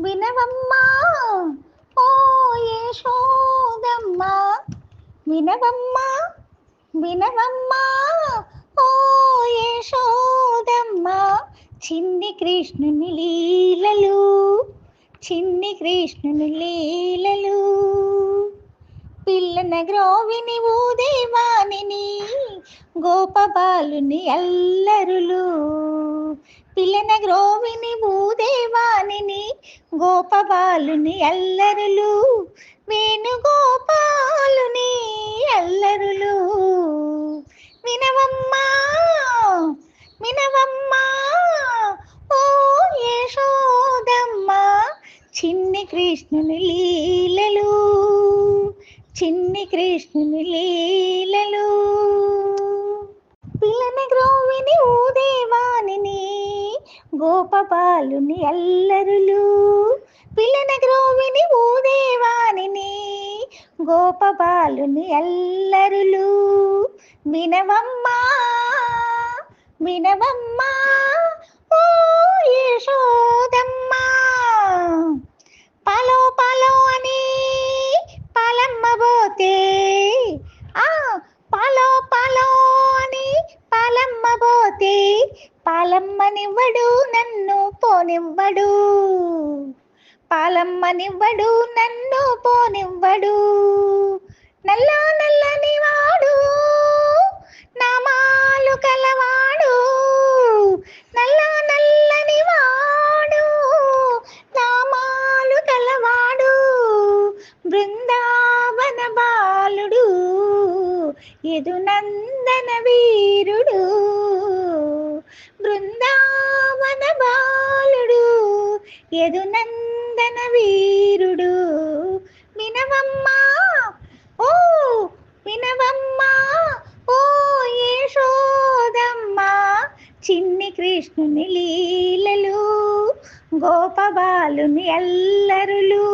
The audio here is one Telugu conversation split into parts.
వినవమ్మా. ఓ యశోదమ్మా వినవమ్మా వినవమ్మా. ఓ యశోదమ్మా చిన్ని కృష్ణుని లీలలు చిన్ని కృష్ణుని లీలలు. పిల్లన గ్రోవిని ఊదేవాణిని గోపబాలుని అల్లరులు. పిల్లన గ్రోవిని ఊదేవాణిని గోపబాలుని అల్లరులు వేణుగోపాలుని అల్లరులు. వినవమ్మా వినవమ్మా ఓ యశోదమ్మా చిన్ని కృష్ణుని లీలలు చిన్ని కృష్ణుని లీల గోపపాలుని అల్లరులు పిల్లన గ్రోవిని ఊదేవాణిని గోపపాలుని అల్లరులు వినవమ్మా వినవమ్మా ఓ యేష పాలమ్మనివ్వడు నన్ను పోనివ్వడు. పాలమ్మనివ్వడు నన్ను పోనివ్వడు. నల్ల నల్లని వాడు నామాలు కలవాడు. నల్ల నల్లని వాడు నామాలు కలవాడు. బృందావన బాలుడు ఎదునందన వీరుడు. బృందావన బాలుడు ఎదునందన వీరుడు వినవమ్మా ఓ వినవమ్మా ఓ యశోదమ్మా చిన్ని కృష్ణుని లీలలు గోపబాలుని ఎల్లరులు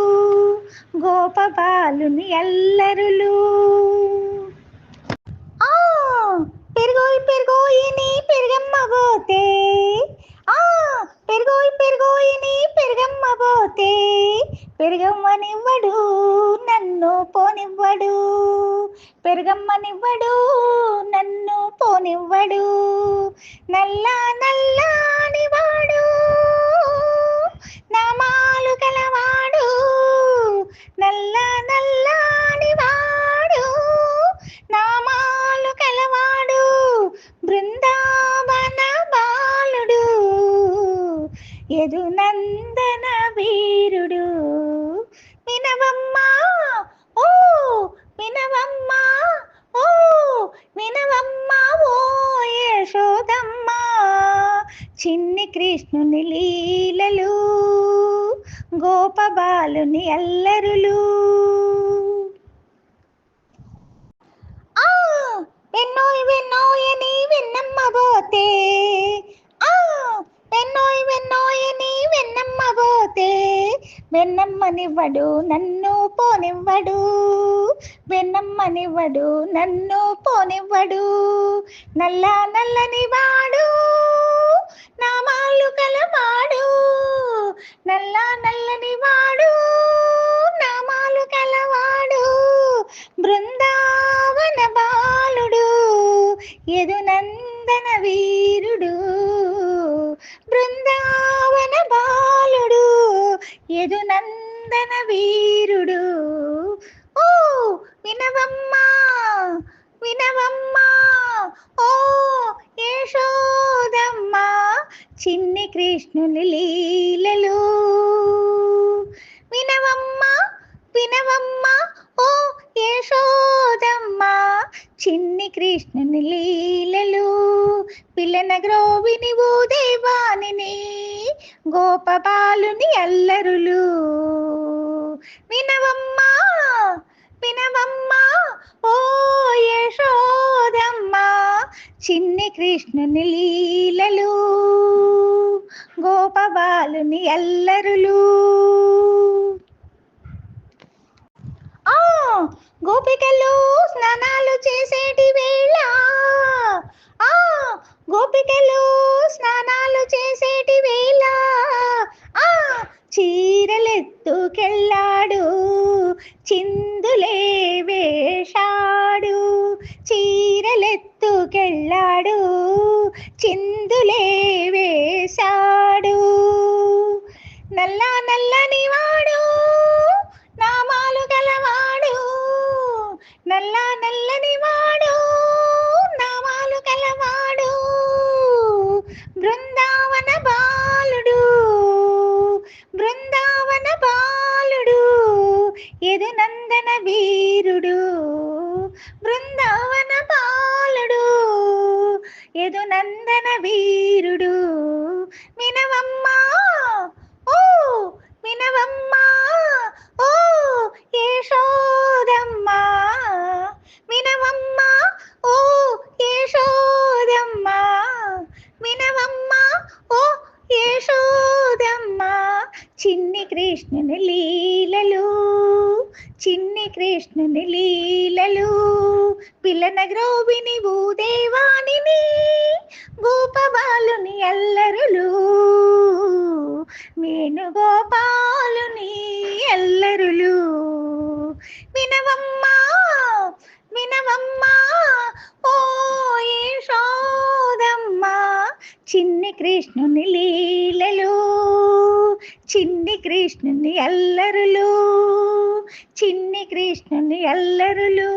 గోపబాలుని ఎల్లరులు. పెరుగోయి నీ పెరుగమ్మ పోతే. ఆ పెరుగోయి నీ పెరుగమ్మ పోతే. పెరుగమ్మనివ్వడు నన్ను పోనివ్వడు. పెరుగమ్మనివ్వడు నన్ను పోనివ్వడు. నల్ల నల్లాని వాడు నామాలు కలవాడు నల్ల నల్లా ఎదు నందన వీరుడు. వినవమ్మా ఓ వినవమ్మా ఓ వినవమ్మా ఓ యశోదమ్మా. చిన్ని కృష్ణుని లీలలు గోపబాలుని అల్లరులు. వెన్నమ్మనివ్వడు నన్ను పోనివ్వడు. వెన్నమ్మనివ్వడు నన్ను పోనివ్వడు. నల్ల నల్లని వాడు నామాలు కలవాడు లేదు నందన వీరుడు. ఓ వినవమ్మా వినవమ్మా. ఓ యశోదమ్మా చిన్ని కృష్ణుని లీలలు. వినవమ్మా వినవమ్మా. ఓ యశోదమ్మా చిన్ని కృష్ణుని లీలలు. పిల్లన గ్రోవిని ఓ ఊదేవాణిని గోపబాలుని అల్లరులు. వినవమ్మా వినవమ్మా ఓ యశోదమ్మా చిన్ని కృష్ణుని లీలలు. గోపబాలుని అల్లరులు. గోపికలు చిందులే వేషాడు చీరలెత్తుకెళ్ళాడు చిందులే వేశాడు. నల్లా నల్లా బృందావన బాలుడు ఎదు నందన వీరుడు. మినవమ్మా ఓ మినవమ్మా ఓ యశోదమ్మా. మినవమ్మా ఓ యశోదమ్మా. మినవమ్మా ఓ యశోదమ్మా. చిన్ని కృష్ణుని లీలలు చిన్ని కృష్ణుని లీలలు పిల్లన గ్రోవిని భూదేవాణిని గోపబాలుని అల్లరులు వేణుగోపాలుని అల్లరులు వినవమ్మా వినవమ్మా ఓ యశోదమ్మా చిన్ని కృష్ణుని లీలలు. చిన్ని కృష్ణుని ఎల్లరులు చిన్ని కృష్ణుని ఎల్లరులు